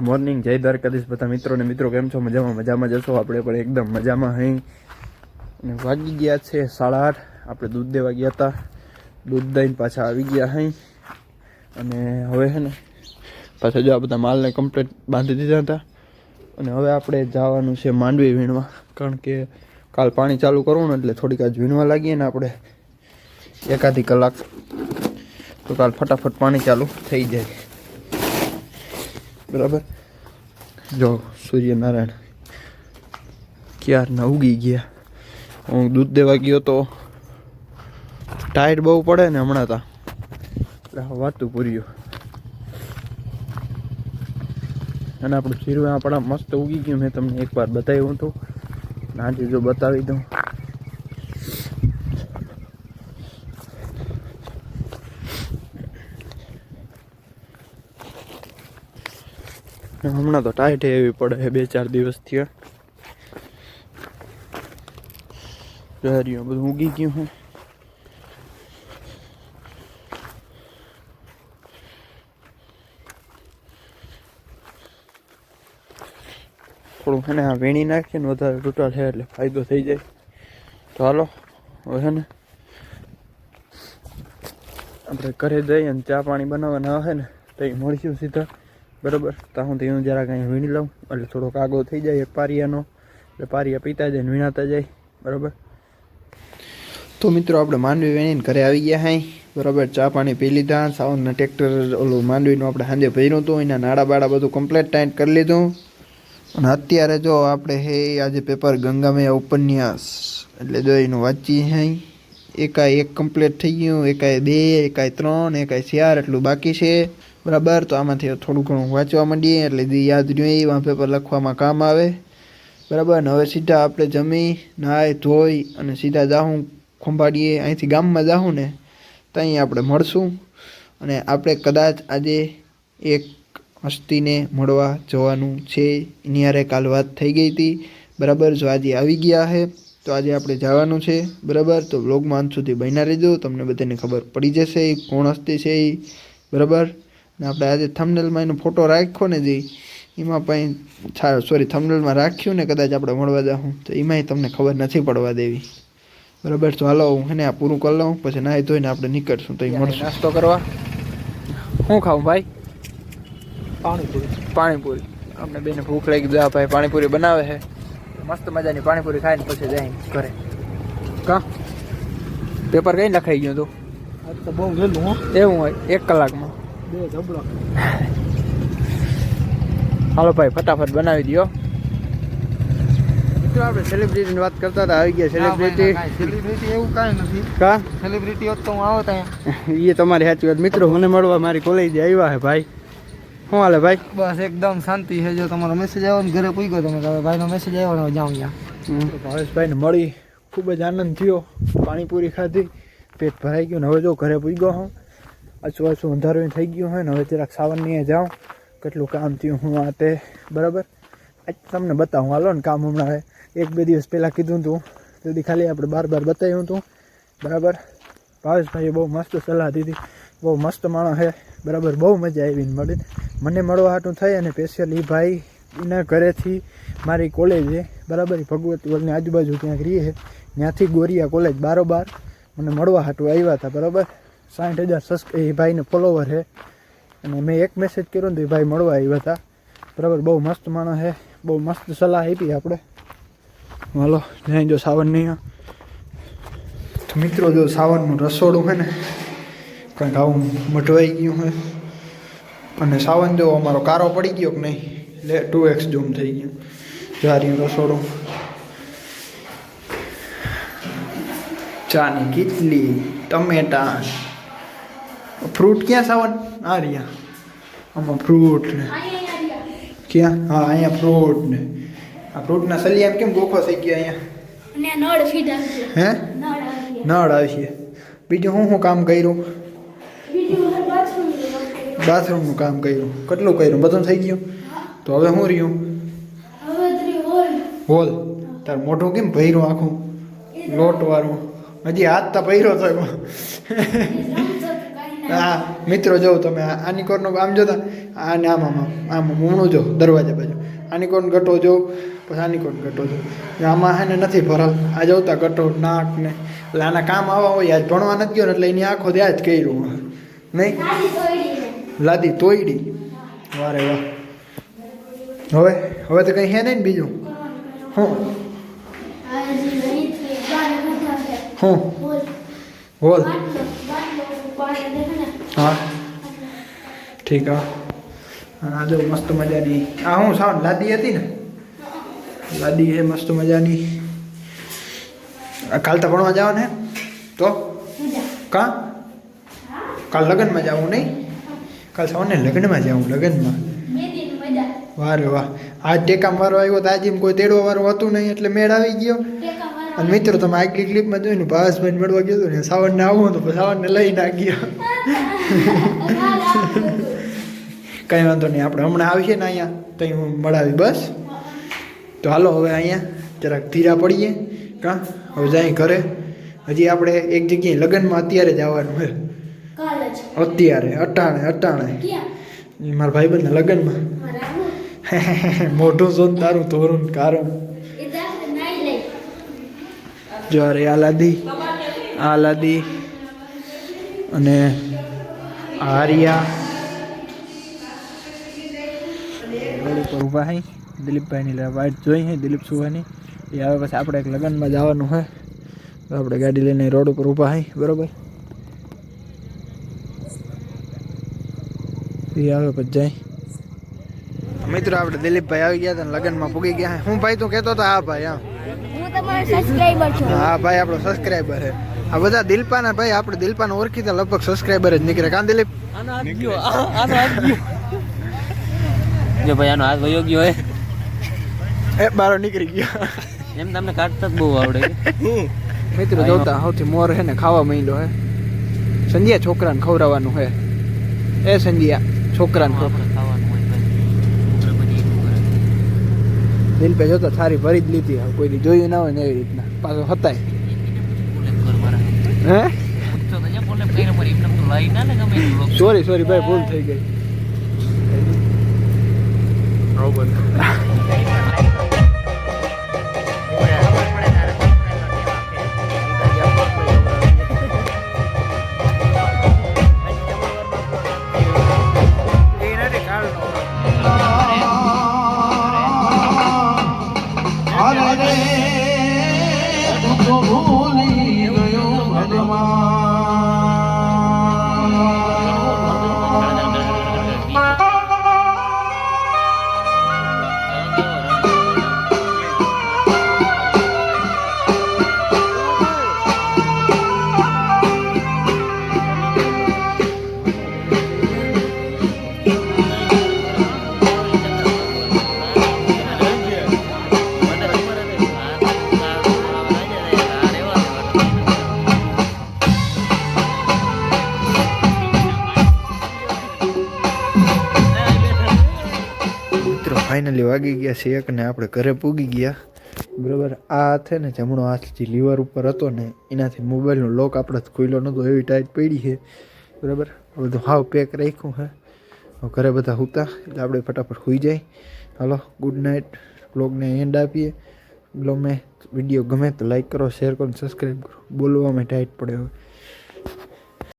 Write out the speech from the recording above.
Morning જય દ્વારકાધીશ બધા મિત્રો ને મિત્રો, કેમ છો? મજામાં મજામાં જશો આપણે પણ એકદમ મજામાં હઈ. અને વાગી ગયા છે સાડા આઠ. આપણે દૂધ દેવા ગયા હતા. દૂધ દઈને પાછા આવી ગયા હઈ. અને હવે છે ને, પાછા જો આ બધા માલને કમ્પ્લેટ બાંધી દીધા હતા. અને હવે આપણે જવાનું છે માંડવી વીણવા. કારણ કે કાલ પાણી ચાલુ કરવું ને એટલે થોડીક આજ વીણવા લાગીએ ને આપણે એકાદી કલાક. તો કાલ ફટાફટ પાણી ચાલુ થઈ જાય. બરાબર? જો સૂર્યનારાયણ ક્યારના ઉગી ગયા? હું દૂધ દેવા ગયો તો ટાઈટ બહુ પડે ને હમણાં તા. એટલે વાતું પૂર્યું. અને આપણું જીરું આપણા મસ્ત ઉગી ગયું. મેં તમને એકવાર બતાવ્યું હતું. આજે જો બતાવી દઉં. હમણાં તો ટાઈટ એવી પડે બે ચાર દિવસથી હરિયો બધું ઉગી ગયું હું થોડું છે ને આ વીણી નાખીએ ને વધારે તૂટા છે એટલે ફાયદો થઈ જાય. હાલો, હવે છે ને આપણે ઘરે જઈએ ને ચા પાણી બનાવવાના આવે ને તો એ મળીશું સીધા. બરોબર? તો તો હું જરાક અહીંયા વીણી લઉં. એટલે થોડોક આગો થઈ જાય પારિયાનો. એટલે પારિયા પીતા જાય વીણાતા જાય. બરાબર? તો મિત્રો, આપણે માંડવી વીણીને ઘરે આવી ગયા હાઈ બરોબર? ચા પાણી પી લીધા. સાવનના ટ્રેક્ટર ઓલું માંડવીનું આપણે સાંજે ભર્યું હતું. એના નાડા બાડા બધું કમ્પ્લેટ ટાઈટ કરી લીધું. અને અત્યારે જો આપણે હે, આજે પેપર ગંગામૈયા ઉપન્યાસ. એટલે જો એનું વાંચી હાઈ એકાએ એક કમ્પ્લીટ થઈ ગયું એકાએ બે, એકાય ત્રણ, એકાય ચાર, એટલું બાકી છે. બરાબર? તો આમાંથી થોડું ઘણું વાંચવા માંડીએ, એટલે યાદ રહ્યું એવા પેપર લખવામાં કામ આવે. બરાબર? ને હવે સીધા આપણે જમી, નાહી, ધોઈ અને સીધા જાહું ખંભાળીએ. અહીંથી ગામમાં જાહું ને ત્યાં આપણે મળશું. અને આપણે કદાચ આજે એક હસ્તીને મળવા જવાનું છે. એની કાલ વાત થઈ ગઈ હતી. બરાબર? જો આજે આવી ગયા છે તો આજે આપણે જવાનું છે. બરાબર? તો બ્લોગમાં અંત સુધી બન્યા રહેજો. તમને બધાને ખબર પડી જશે કોણ હસ્તી છે એ બરાબર? ને આપણે આજે થંબનેલમાં એનો ફોટો રાખ્યો ને જે એમાં પણ સોરી થંબનેલમાં રાખ્યું ને કદાચ આપણે મળવા જાઉં તો એમાંય તમને ખબર નથી પડવા દેવી. બરાબર? તો હાલો હું એને આ પૂરું કરી લઉં પછી નાહી ધોઈને આપણે નીકળશું તો એ મળશું. નાસ્તો કરવા? શું ખાવું ભાઈ? પાણીપુરી. પાણીપુરી. અમને બેને ભૂખ લાગી જા ભાઈ પાણીપુરી બનાવે છે. મસ્ત મજાની પાણીપુરી ખાઈને પછી જાય ઘરે. કા? પેપર કઈ લખાઈ ગયું તું? આજ તો બહુ હો. એવું હોય એક કલાકમાં. હાલો ભાઈ ફટાફટ બનાવી દો મિત્રો આપણે સેલિબ્રિટીની વાત કરતા હતા આવી ગયા સેલિબ્રિટી સેલિબ્રિટી એવું કાંઈ નથી. કા? સેલિબ્રિટી હોત તો હું આવો ત્યાં એ તમારી સાચી વાત. મિત્રો મને મળવા મારી કોલેજે આવ્યા છે ભાઈ. શું હાલે ભાઈ? બસ એકદમ શાંતિ છે. જો તમારો મેસેજ આવ્યો ને ઘરે પૂઈ ગયો તમે તો હવે ભાઈનો મેસેજ આવ્યો ને જાઉં ત્યાં ભાવેશભાઈને મળી. ખૂબ જ આનંદ થયો. પાણીપુરી ખાધી. પેટ ભરાઈ ગયું ને હવે જો ઘરે પૂગ્યો હું. આછું આછું અંધારું થઈ ગયું હોય ને, હવે જરાક સાવનની જાઉં. કેટલું કામ થયું હું આ તે બરાબર? આજ તમને બતાવું, હાલો ને, કામ હમણાં એક બે દિવસ પહેલાં કીધું હતું તેથી ખાલી આપણે બાર બાર બતાવ્યું હતું બરાબર? ભાવેશભાઈએ બહુ મસ્ત સલાહ દીધી. બહુ મસ્ત માણસ છે, બરાબર? બહુ મજા આવી મળી. મને મળવા હાટું થઈ અને સ્પેશિયલ એ ભાઈ એના ઘરેથી મારી કોલેજે બરાબર? ભગવતી વલની આજુબાજુ ક્યાંક રહીએ ત્યાંથી ગોરિયા કોલેજ બારોબાર. મને મળવા હાટું આવ્યા હતા, બરાબર? સાઠ હજાર સસ્ક, એ ભાઈને ફોલોવર છે. અને મેં એક મેસેજ કર્યો ને તો એ ભાઈ મળવા આવ્યા હતા. બરાબર, બહુ મસ્ત માણસ છે. બહુ મસ્ત સલાહ આપી આપણે. હાલો, જ્યાં જો સાવન નહીં મિત્રો, જો સાવનનું રસોડું છે ને, કંઈક આવું મઢવાઈ ગયું છે. અને સાવન જો અમારો કારો પડી ગયો કે નહીં, લે, ટુ એક્સ જૂમ થઈ ગયું. જારી રસોડું. ચાની કીટલી, ટમેટા ફ્રૂટ ક્યાં સાવન આ રહ્યા આમાં ફ્રૂટ ને ક્યાં હા અહીંયા ફ્રૂટ ને આ ફ્રૂટના સલિયા કેમ ગોખો થઈ ગયા અહીંયા અને નળ ફીટ આવશે હે નળ આવી નળ આવશે બીજું હું શું કામ કર્યું બીજું હું બાથરૂમ હવે બાથરૂમનું કામ કર્યું કેટલું કર્યું બધું થઈ ગયું તો હવે શું રહ્યું ત્રી હોલ હોલ તાર મોઢું કેમ ભર્યું આખું લોટ વાળું હજી હાથ તો ભર્યો થયો હા મિત્રો જોઉં તમે આની કોરનો આમ જોતા આને આમ આમ આમ મૂણું જો દરવાજા બાજુ. આની કોણ ગટો જો પછી આની કોણ ગટો જો. આમાં હે ને નથી ભરાલ. આ જોતા ગટો નાક ને એટલે આના કામ આવા હોય આજ ભણવા નથી ગયો ને એટલે એની આંખો ત્યાં જ કર્યું નહીં? લાદી તોયડી. વારે વાહ. હવે હવે તો કંઈ હે નહીં ને બીજું? હું? હું? બોલ. હા. ઠીક, હા. અને મસ્ત મજાની. આ હું સાવ લાદી હતી ને? લાદી હે, મસ્ત મજાની. કાલ તો ભણવા જાવ ને? તો? કા? કાલ લગ્નમાં જાવું નહીં? કાલ સવારને લગ્નમાં જાવું, લગ્નમાં. વારે વાહ. આજ ટેકામ વારો આવ્યો તો આજે કોઈ તેડવા વાળું હતું નહીં, એટલે મેળ આવી ગયો. અને મિત્રો તમે આગલી ક્લિપમાં જોયું ને ભાવેશભાઈ મળવા ગયો હતો ને સાવરને આવું હતું સાવરને લઈને આ ગયા. કંઈ વાંધો નહીં આપણે હમણાં આવીએ ને અહીંયા તો હું મળાવી બસ? તો હાલો હવે અહીંયા જરાક ધીરા પડીએ. કાં? હવે જાય ઘરે. હજી આપણે એક જગ્યાએ લગ્નમાં અત્યારે જ આવવાનું છે. અત્યારે અટાણે અટાણે. મારા ભાઈબંધના લગ્નમાં. મોઢું જોન તારું ધોરણ ને કારું એ દાખલે નાઈ લઈ જો આલાદી આલાદી. અને આર્યા. રોડ ઉપર ઊભા હઈ. દિલીપભાઈની વાઇટ જોઈ હે દિલીપ સુવાની. એ આવે પછી આપણે એક લગ્નમાં જવાનું હોય તો આપણે ગાડી લઈને રોડ ઉપર ઊભા હઈ, બરોબર? એ આવે પછી જાય. મિત્રો, આપણે દિલીપભાઈ આવી ગયા હતા લગ્નમાં પૂગી ગયા હું. ભાઈ તું કહેતો હતો હા ભાઈ હા હું તમારો સબસ્ક્રાઇબર છું. હા ભાઈ આપણો સબસ્ક્રાઈબર છે. આ બધા દિલપાના ભાઈ આપણે દિલપાને ઓળખીતા લગભગ સબસ્ક્રાઈબર જ નીકળે કાં દિલીપ? જો ભાઈ આનો હાથ વયો ગયો હે એ બારો નીકળી ગયો. એમ તમને કાઢતા જ બહુ આવડે મિત્રો જોતા સૌથી મોર હે ને ખાવા માંડ્યો હે સંધ્યા છોકરાને ખવડાવવાનું હે એ સંધ્યા છોકરાને ખવડાવ આપણે ખાવાનું હોય ભાઈ છોકરા બધી એટલું દિલભાઈ જોતા સારી ભરી જ લીધી હવે કોઈ જોયું ના હોય ને એવી રીતના. પાછો હતાય. હે? સોરી સોરી ભાઈ, ભૂલ થઈ ગઈ. મિત્રો ફાઇનલી વાગી ગયા છે એક ને આપણે ઘરે પૂગી ગયા. બરાબર, આ હાથે ને જમણો હાથ જે લીવર ઉપર હતો ને, એનાથી મોબાઈલનો લોક આપણે ખુલ્લો નહોતો એવી ટાઈટ પડી છે. બરાબર બધું હાવ પેક રાખ્યું છે. ઘરે બધા સૂતા, એટલે આપણે ફટાફટ સુઈ જાય. હાલો ગુડ નાઇટ બ્લોગને એન્ડ આપીએ. ગમે વીડિયો ગમે તો લાઈક કરો શેર કરો સબસ્ક્રાઈબ કરો. બોલવામાં ટાઈટ પડે હવે.